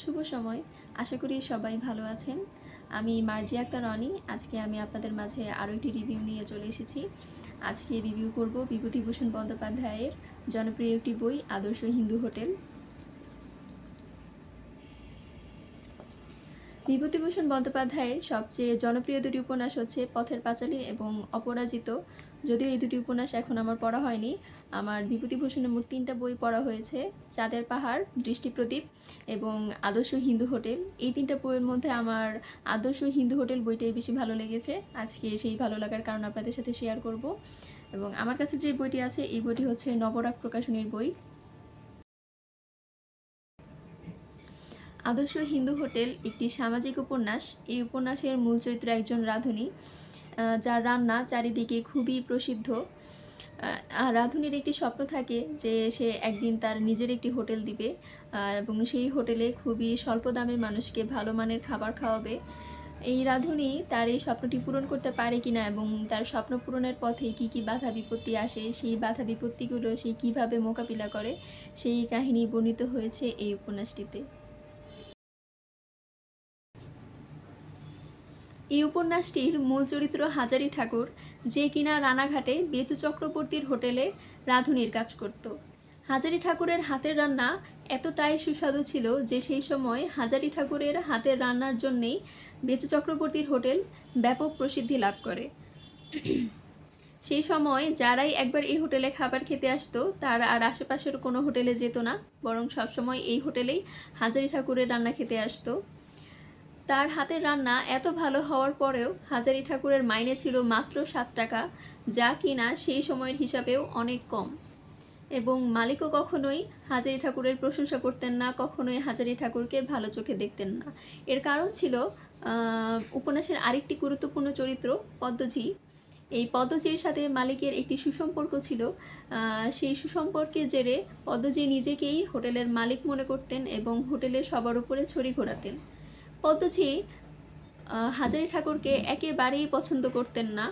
শুভ সময়। আশা করি সবাই ভালো আছেন। আমি মার্জি আক্তার রনি। আজকে আমি আপনাদের মাঝে আরও একটি রিভিউ নিয়ে চলে এসেছি। আজকে রিভিউ করব বিভূতিভূষণ বন্দ্যোপাধ্যায়ের জনপ্রিয় একটি বই, আদর্শ হিন্দু হোটেল। বিভূতিভূষণ বন্দ্যোপাধ্যায়ের সবচেয়ে জনপ্রিয় দুটি উপন্যাস হচ্ছে পথের পাঁচালী এবং অপরাজিত। যদিও এই দুটি উপন্যাস এখন আমার পড়া হয়নি, আমার বিভূতিভূষণের মোট তিনটা বই পড়া হয়েছে, চাঁদের পাহাড় দৃষ্টিপ্রদীপ এবং আদর্শ হিন্দু হোটেল। এই তিনটা বইয়ের মধ্যে আমার আদর্শ হিন্দু হোটেল বইটাই বেশি ভালো লেগেছে। আজকে সেই ভালো লাগার কারণ আপনাদের সাথে শেয়ার করব। এবং আমার কাছে যে বইটি আছে, এই বইটি হচ্ছে নবরাগ প্রকাশনীর বই। আদর্শ হিন্দু হোটেল একটি সামাজিক উপন্যাস। এই উপন্যাসের মূল চরিত্র একজন রাঁধুনি। যার রান্না চারিদিকে খুবই প্রসিদ্ধ। রাঁধুনির একটি স্বপ্ন থাকে যে সে একদিন তার নিজের একটি হোটেল দিবে এবং সেই হোটেলে খুবই স্বল্প দামে মানুষকে ভালো মানের খাবার খাওয়াবে। এই রাঁধুনি তার এই স্বপ্নটি পূরণ করতে পারে কিনা এবং তার স্বপ্ন পূরণের পথে কি কি বাধা বিপত্তি আসে, সেই বাধা বিপত্তিগুলো সে কীভাবে মোকাবিলা করে, সেই কাহিনী বর্ণিত হয়েছে এই উপন্যাসটিতে। এই উপন্যাসটির মূল চরিত্র হাজারি ঠাকুর, যে কিনা রানাঘাটে বেচু চক্রবর্তীর হোটেলে রাঁধুনির কাজ করত। হাজারি ঠাকুরের হাতের রান্না এতটাই সুস্বাদু ছিল যে সেই সময় হাজারি ঠাকুরের হাতের রান্নার জন্যেই বেচু চক্রবর্তীর হোটেল ব্যাপক প্রসিদ্ধি লাভ করে। সেই সময় যারাই একবার এই হোটেলে খাবার খেতে আসতো, তারা আর আশেপাশের কোনো হোটেলে যেত না, বরং সবসময় এই হোটেলেই হাজারি ঠাকুরের রান্না খেতে আসতো। তার হাতের রান্না এত ভালো হওয়ার পরেও হাজারি ঠাকুরের মাইনে ছিল মাত্র সাত টাকা, যা কিনা সেই সময়ের হিসাবেও অনেক কম। এবং মালিকও কখনোই হাজারি ঠাকুরের প্রশংসা করতেন না, কখনোই হাজারি ঠাকুরকে ভালো চোখে দেখতেন না। এর কারণ ছিল উপন্যাসের আরেকটি গুরুত্বপূর্ণ চরিত্র, পদ্মজি। এই পদ্মজির সাথে মালিকের একটি সুসম্পর্ক ছিল সেই সুসম্পর্কের জেরে পদ্মজি নিজেকেই হোটেলের মালিক মনে করতেন এবং হোটেলের সবার উপরে ছড়ি ঘোরাতেন। পদ্মজি হাজারি ঠাকুরকে একেবারেই পছন্দ করতেন না,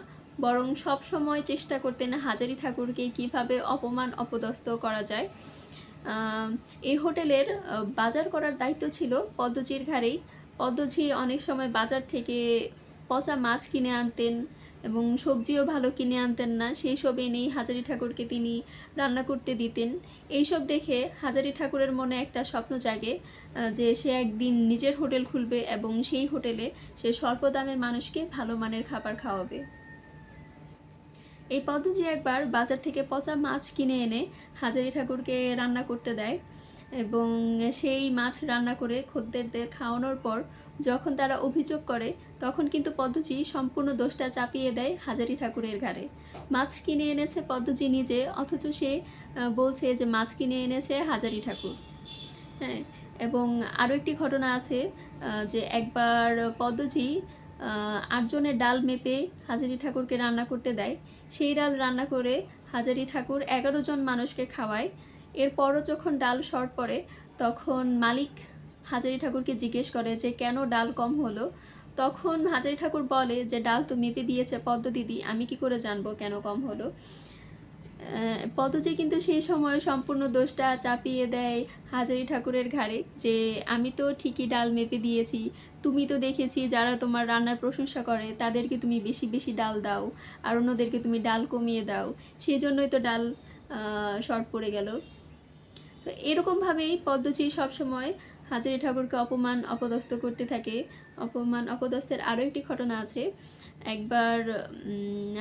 বরং সব সময় চেষ্টা করতেন হাজারি ঠাকুরকে কীভাবে অপমান অপদস্থ করা যায়। এই হোটেলের বাজার করার দায়িত্ব ছিল পদ্মজির ঘাড়েই। পদ্মজি অনেক সময় বাজার থেকে পচা মাছ কিনে আনতেন এবং সবজিও ভালো কিনে আনতেন না। সেই সব এনেই হাজারি ঠাকুরকে তিনি রান্না করতে দিতেন। এইসব দেখে হাজারি ঠাকুরের মনে একটা স্বপ্ন জাগে যে সে একদিন নিজের হোটেল খুলবে এবং সেই হোটেলে সে স্বল্প দামে মানুষকে ভালো মানের খাবার খাওয়াবে। এই পদ্ধতি একবার বাজার থেকে পচা মাছ কিনে এনে হাজারি ঠাকুরকে রান্না করতে দেয় এবং সেই মাছ রান্না করে খদ্দেরদের খাওয়ানোর পর যখন তারা অভিযোগ করে, তখন কিন্তু পদ্মজি সম্পূর্ণ দোষটা চাপিয়ে দেয় হাজারি ঠাকুরের ঘাড়ে। মাছ কিনে এনেছে পদ্মজি নিজে, অথচ সে বলছে যে মাছ কিনে এনেছে হাজারি ঠাকুর। হ্যাঁ এবং আরও একটি ঘটনা আছে যে একবার পদ্মজি আটজনের ডাল মেপে হাজারি ঠাকুরকে রান্না করতে দেয়। সেই ডাল রান্না করে হাজারি ঠাকুর এগারো জন মানুষকে খাওয়ায়। এরপরও যখন ডাল শর্ট পড়ে, তখন মালিক হাজারি ঠাকুরকে জিজ্ঞেস করে যে, কেন ডাল কম হলো? তখন হাজারি ঠাকুর বলে যে, ডাল তো মেপে দিয়েছে পদ্ম দিদি, আমি কি করে জানব কেন কম হলো? পদ্মজি কিন্তু সেই সময় সম্পূর্ণ দোষটা চাপিয়ে দেয় হাজারি ঠাকুরের ঘাড়ে যে, আমি তো ঠিকই ডাল মেপে দিয়েছি, তুমি তো দেখেছি যারা তোমার রান্নার প্রশংসা করে, তাদেরকে তুমি বেশি বেশি ডাল দাও আর অন্যদেরকে তুমি ডাল কমিয়ে দাও। সেই জন্যই তো ডাল শর্ট পড়ে গেল। তো এরকমভাবেই পদ্মজি সবসময় হাজারি ঠাকুরকে অপমান, অপদস্থ করতে থাকে। অপমান, অপদস্থের আরও একটি ঘটনা আছে। একবার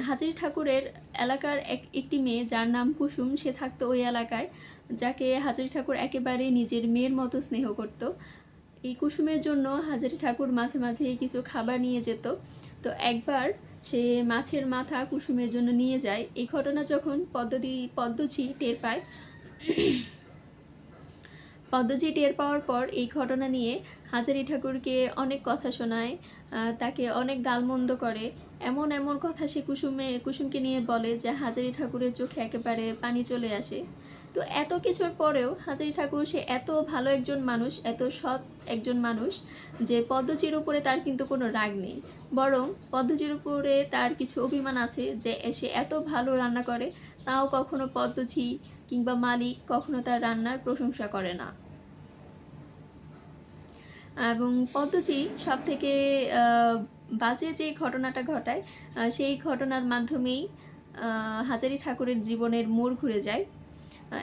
হাজারি ঠাকুরের এলাকার এক, একটি মেয়ে যার নাম কুসুম, সে থাকতো ওই এলাকায়, যাকে হাজারি ঠাকুর একেবারে নিজের মেয়ের মতো স্নেহ করত। এই কুসুমের জন্য হাজারি ঠাকুর মাঝে মাঝে কিছু খাবার নিয়ে যেত। তো একবার সে মাছের মাথা কুসুমের জন্য নিয়ে যায়। এই ঘটনা যখন পদ্মদি পদ্মজি টের পায় পদ্মজি টের পাওয়ার পর এই ঘটনা নিয়ে হাজারি ঠাকুরকে অনেক কথা শোনায় তাকে অনেক গালমন্দ করে। এমন এমন কথা সে কুসুমে, কুসুমকে নিয়ে বলে যে হাজারি ঠাকুরের চোখে একেবারে পানি চলে আসে। তো এত কিছুর পরেও হাজারি ঠাকুর সে এত ভালো একজন মানুষ, এত সৎ একজন মানুষ যে পদ্মজির উপরে তার কিন্তু কোনো রাগ নেই। বরং পদ্মজির উপরে তার কিছু অভিমান আছে যে সে এত ভালো রান্না করে, তাও কখনো পদ্মজি কিংবা মালিক কখনো তার রান্নার প্রশংসা করে না। এবং পদ্মজি সব থেকে বাজে যে ঘটনাটা ঘটায় সেই ঘটনার মাধ্যমেই হাজারি ঠাকুরের জীবনের মোড় ঘুরে যায়।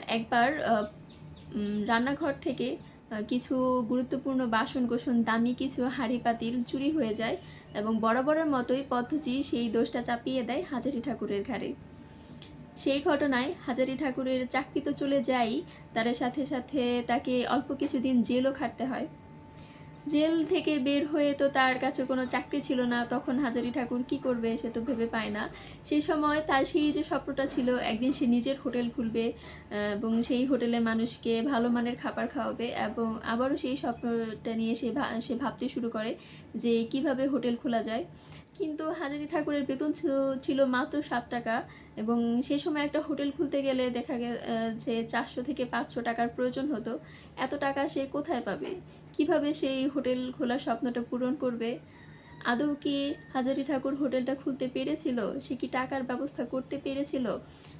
একবার রান্নাঘর থেকে কিছু গুরুত্বপূর্ণ বাসন কোসন দামি কিছু হাঁড়ি পাতিল চুরি হয়ে যায় এবং বরাবরের মতোই পদ্ধতি সেই দোষটা চাপিয়ে দেয় হাজারি ঠাকুরের ঘাড়ে। সেই ঘটনায় হাজারি ঠাকুরের চাকরি তো চলে যায়ই, তার সাথে সাথে তাকে অল্প কিছুদিন জেলও খাটতে হয়। জেল থেকে বের হয়ে তো তার কাছে কোনো চাকরি ছিল না, তখন হাজারি ঠাকুর কি করবে সে তো ভেবে পায় না। সেই সময় তার সেই যে স্বপ্নটা ছিল, একদিন সে নিজের হোটেল খুলবে এবং সেই হোটেলে মানুষকে ভালো মানের খাবার খাওয়াবে, এবং আবারও সেই স্বপ্নটা নিয়ে সে সে ভাবতে শুরু করে যে কীভাবে হোটেল খোলা যায়। কিন্তু হাজারি ঠাকুরের বেতন ছিল- ছিল মাত্র সাত টাকা এবং সে সময় একটা হোটেল খুলতে গেলে দেখা গে যে চারশো থেকে পাঁচশো টাকার প্রয়োজন হতো, এত টাকা সে কোথায় পাবে? কীভাবে সেই হোটেল খোলার স্বপ্নটা পূরণ করবে? আদৌ কি হাজারি ঠাকুর হোটেলটা খুলতে পেরেছিল? সে কি টাকার ব্যবস্থা করতে পেরেছিল?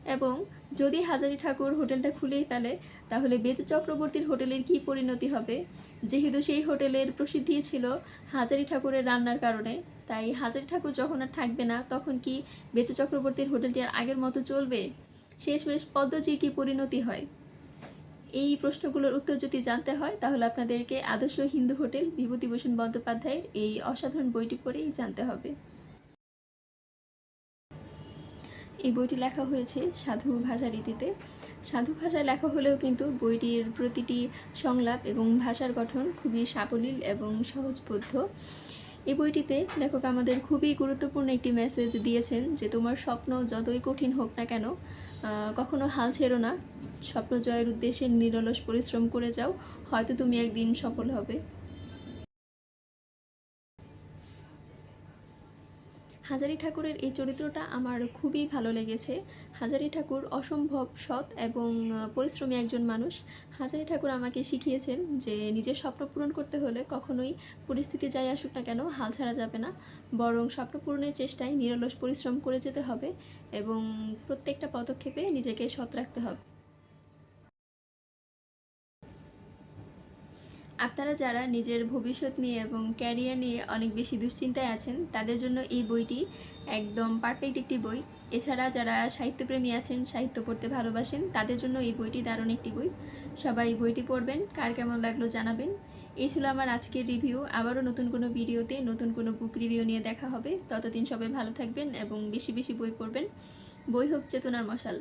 এবং যদি হাজারি ঠাকুর হোটেলটা খুলেই ফেলে, তাহলে বেতু চক্রবর্তীর হোটেলের কি পরিণতি হবে? যেহেতু সেই হোটেলের প্রসিদ্ধি ছিল হাজারি ঠাকুরের রান্নার কারণে। তাই হাজারি ঠাকুর যখন আর থাকবে না, তখন কি বেতু চক্রবর্তীর হোটেলটি আর আগের মতো চলবে? শেষমেশ পদ্মজির কি পরিণতি হয়? এই প্রশ্নগুলোর উত্তর যদি জানতে হয়, তাহলে আপনাদেরকে আদর্শ হিন্দু হোটেল বিভূতিভূষণ বন্দ্যোপাধ্যায়ের এই অসাধারণ বইটি পড়েই জানতে হবে। এই বইটি লেখা হয়েছে সাধু ভাষা রীতিতে। সাধু ভাষায় লেখা হলেও কিন্তু বইটির প্রতিটি সংলাপ এবং ভাষার গঠন খুবই সাবলীল এবং সহজবোধ্য। এই বইটিতে লেখক আমাদের খুবই গুরুত্বপূর্ণ একটি মেসেজ দিয়েছেন যে তোমার স্বপ্ন যতই কঠিন হোক না কেন কখনো হাল ছেড়ো না। স্বপ্ন জয়ের উদ্দেশ্যে নিরলস পরিশ্রম করে যাও, হয়তো তুমি একদিন সফল হবে। হাজারি ঠাকুরের এই চরিত্রটা আমার খুবই ভালো লেগেছে। হাজারি ঠাকুর অসম্ভব সৎ এবং পরিশ্রমী একজন মানুষ। হাজারি ঠাকুর আমাকে শিখিয়েছেন যে নিজের স্বপ্ন পূরণ করতে হলে কখনোই পরিস্থিতি যাই আসুক না কেন হাল ছাড়া যাবে না। বরং স্বপ্ন পূরণের চেষ্টায় নিরলস পরিশ্রম করে যেতে হবে এবং প্রত্যেকটা পদক্ষেপে নিজেকে সৎ রাখতে হবে। আপনারা যারা নিজের ভবিষ্যৎ নিয়ে এবং ক্যারিয়ার নিয়ে অনেক বেশি দুশ্চিন্তায় আছেন, তাদের জন্য এই বইটি একদম পারফেক্ট একটি বই। এছাড়া যারা সাহিত্যপ্রেমী আছেন, সাহিত্য পড়তে ভালোবাসেন, তাদের জন্য এই বইটি দারুণ একটি বই। সবাই বইটি পড়বেন, কার কেমন লাগল জানাবেন। এই ছিল আমার আজকের রিভিউ আবারও নতুন কোনো ভিডিওতে, নতুন কোনো বুক রিভিউ নিয়ে দেখা হবে। ততদিন সবাই ভালো থাকবেন এবং বেশি বেশি বই পড়বেন। বই হোক চেতনার মশাল।